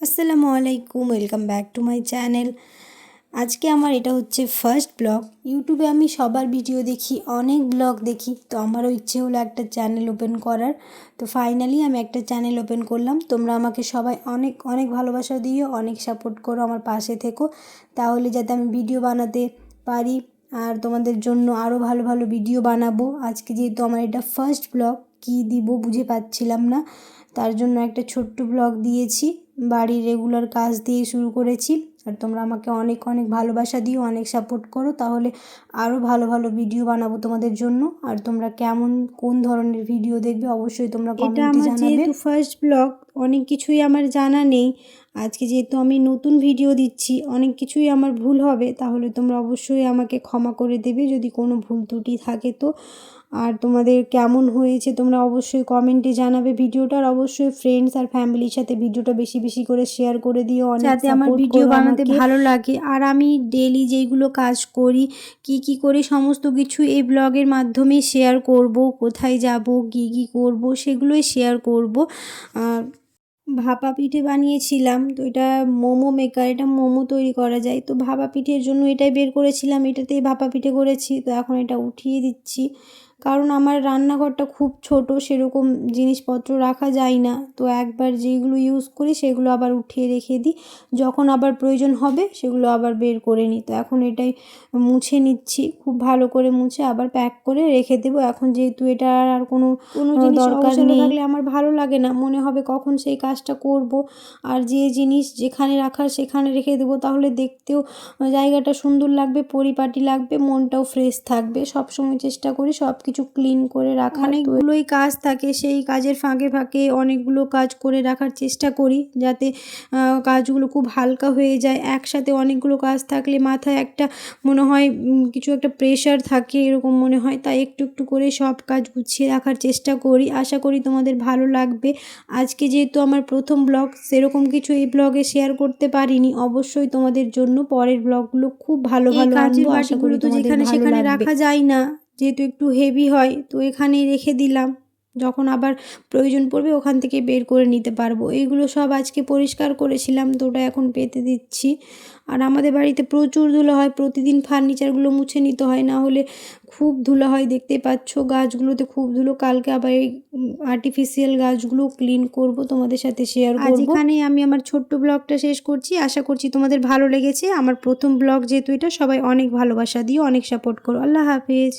আসসালামু আলাইকুম, welcome back to my channel. আজকে আমার এটা হচ্ছে ফার্স্ট ব্লগ। ইউটিউবে আমি সবার ভিডিও দেখি, অনেক ব্লগ দেখি, তো আমারও ইচ্ছে হলো একটা চ্যানেল ওপেন করার। তো ফাইনালি আমি একটা চ্যানেল ওপেন করলাম। তোমরা আমাকে সবাই অনেক অনেক ভালোবাসা দিও, অনেক সাপোর্ট করো আমার পাশে থেকো। তাহলে যাতে আমি ভিডিও বানাতে পারি, আর তোমাদের জন্য আরও ভালো ভালো ভিডিও বানাবো। আজকে যেহেতু আমার এটা ফার্স্ট ব্লগ কী দিব বুঝে পাচ্ছিলাম না। তার জন্য একটা ছোট্ট ব্লগ দিয়েছি। বাড়ির রেগুলার কাজ দিয়ে শুরু করেছি। আর তোমরা আমাকে অনেক অনেক ভালোবাসা দিও অনেক সাপোর্ট করো। তাহলে আরও ভালো ভালো ভিডিও বানাবো তোমাদের জন্য। আর তোমরা কেমন কোন ধরনের ভিডিও দেখবে অবশ্যই তোমরা কমেন্টে জানাবে। ফার্স্ট ব্লগ অনেক কিছুই আমার জানা নেই। আজকে যেহেতু আমি নতুন ভিডিও দিচ্ছি অনেক কিছুই আমার ভুল হবে তাহলে তোমরা অবশ্যই আমাকে ক্ষমা করে দেবে যদি কোনো ভুল ত্রুটি থাকে তো। আর তোমাদের কেমন হয়েছে তোমরা অবশ্যই কমেন্টে জানাবে ভিডিওটার অবশ্যই ফ্রেন্ডস আর ফ্যামিলির সাথে ভিডিওটা বেশি বেশি করে শেয়ার করে দিও অনেক যাতে আমার ভিডিও বানাতে ভালো লাগে। আর আমি ডেলি যেইগুলো কাজ করি কি কি করি সমস্ত কিছু এই ব্লগের মাধ্যমে শেয়ার করব কোথায় যাব কি কি করব সেগুলোই শেয়ার করব। আর ভাপা পিঠে বানিয়েছিলাম। তো এটা মোমো মেকার এটা মোমো তৈরি করা যায়। তো ভাপা পিঠের জন্য এটাই বের করেছিলাম। এটাতেই ভাপা পিঠে করেছি। তো এখন এটা উঠিয়ে দিচ্ছি। কারণ আমার রান্নাঘরটা খুব ছোট সেরকম জিনিসপত্র রাখা যায় না। তো একবার যেগুলো ইউজ করি সেগুলো আবার উঠিয়ে রেখে দিই। যখন আবার প্রয়োজন হবে সেগুলো আবার বের করে নিই। তো এখন এটাই মুছে নিচ্ছি। খুব ভালো করে মুছে আবার প্যাক করে রেখে দেবো। এখন যেহেতু এটা আর কোনো কোনো জিনিস দরকার নেই। থাকলে আমার ভালো লাগে না। মনে হবে কখন সেই কাজটা করব। আর যে জিনিস যেখানে রাখার সেখানে রেখে দেবো। তাহলে দেখতেও জায়গাটা সুন্দর লাগবে পরিপাটি লাগবে মনটাও ফ্রেশ থাকবে। সব সময় চেষ্টা করি সব কিছু ক্লিন করে রাখা। অনেকগুলোই কাজ থাকে সেই কাজের ফাঁকে ফাঁকে অনেকগুলো কাজ করে রাখার চেষ্টা করি যাতে কাজগুলো খুব হালকা হয়ে যায়। একসাথে অনেকগুলো কাজ থাকলে মাথায় একটা মনে হয় কিছু একটা প্রেশার থাকে এরকম মনে হয়। তাই একটু একটু করে সব কাজ গুছিয়ে রাখার চেষ্টা করি। আশা করি তোমাদের ভালো লাগবে। আজকে যেহেতু আমার প্রথম ব্লগ সেরকম কিছু এই ব্লগে শেয়ার করতে পারিনি। অবশ্যই তোমাদের জন্য পরের ব্লগগুলো খুব ভালো ভালো আনব। আশা করি তো যেখানে সেখানে রাখা যায় না। যেহেতু একটু হেভি হয় তো এখানেই রেখে দিলাম। যখন আবার প্রয়োজন পড়বে ওখান থেকে বের করে নিতে পারব। এইগুলো সব আজকে পরিষ্কার করেছিলাম তো ওটা এখন পেতে দিচ্ছি। আর আমাদের বাড়িতে প্রচুর ধুলো হয় প্রতিদিন ফার্নিচারগুলো মুছে নিতে হয় না হলে খুব ধুলো হয় দেখতে পাচ্ছ। গাছগুলোতে খুব ধুলো কালকে আবার এই আর্টিফিশিয়াল গাছগুলো ক্লিন করব তোমাদের সাথে শেয়ার আজ করব। এখানেই আমি আমার ছোট্ট ব্লগটা শেষ করছি। আশা করছি তোমাদের ভালো লেগেছে। আমার প্রথম ব্লগ যেহেতু এটা সবাই অনেক ভালোবাসা দিও অনেক সাপোর্ট করো। আল্লাহ হাফেজ।